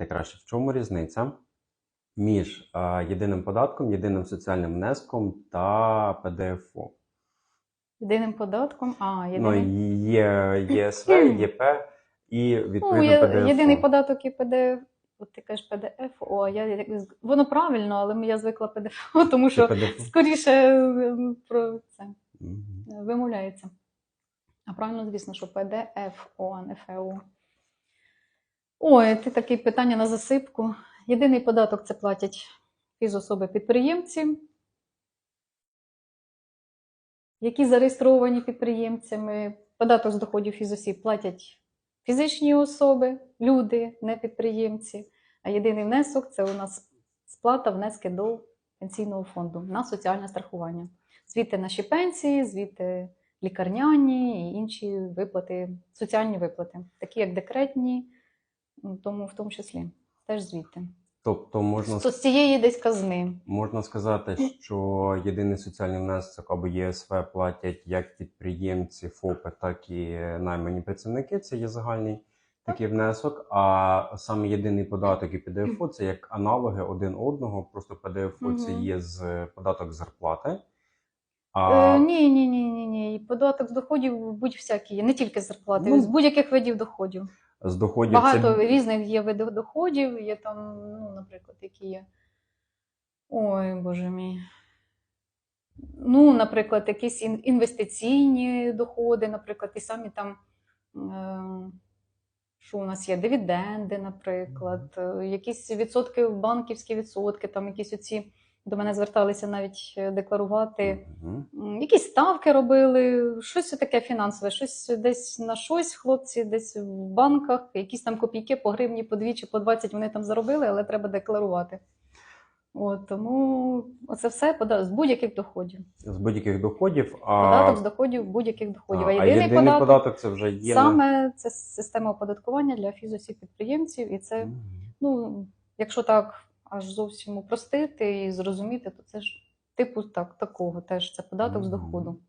Найкраще, в чому різниця між е, єдиним податком, єдиним соціальним внеском та ПДФО? Єдиним податком. А, Ну, єдиний, є ЄСВ, ЄП і ну, є, ПДФО. єдиний податок і ПДФ. От ти кажеш ПДФ, о, я як- воно правильно, але я звикла ПДФО, тому що ПДФО? скоріше е, про це Мгм. вимовляється. А правильно, звісно, що ПДФО, а не ФО. Ой, ти таке питання на засипку. Єдиний податок це платять фізособи підприємці, які зареєстровані підприємцями. Податок з доходів фізосіб платять фізичні особи, люди, не підприємці. А єдиний внесок це у нас сплата внески до пенсійного фонду на соціальне страхування. Звідти наші пенсії, звідти лікарняні і інші виплати, соціальні виплати, такі як декретні, тому в тому числі теж звідти. Тобто можна з цієї десь казни. Можна сказати, що єдиний соціальний внесок або ЄСВ платять як підприємці, ФОПи, так і наймані працівники. Це є загальний такий внесок. А саме єдиний податок і ПДФО це як аналоги один одного. Просто ПДФО це є з податок зарплати. Е, А ні, ні, ні, ні, ні. Податок з доходів будь-всякий не тільки з зарплати, Ну, з будь-яких видів доходів. З доходів Багато це різних є видів доходів, є там, ну, наприклад, які є. Ой, боже мій. Ну, наприклад, якісь інвестиційні доходи, наприклад, ті самі там, е, що у нас є, дивіденди, наприклад, якісь відсотки, банківські відсотки, там якісь оці, до мене зверталися навіть е, декларувати. М, Якісь ставки робили, щось таке фінансове, щось десь на щось, хлопці десь в банках, якісь там копійки по гривні, по дві чи по 20 вони там заробили, але треба декларувати. От, тому це все з будь-яких доходів. з будь-яких доходів. А, Податок з доходів будь-яких доходів. а, А, а єдиний, податок, податок це вже є саме це система оподаткування для фізосіб підприємців. І це, Мгм. ну, якщо так аж зовсім упростити і зрозуміти, то це ж типу так, такого теж це податок з доходу.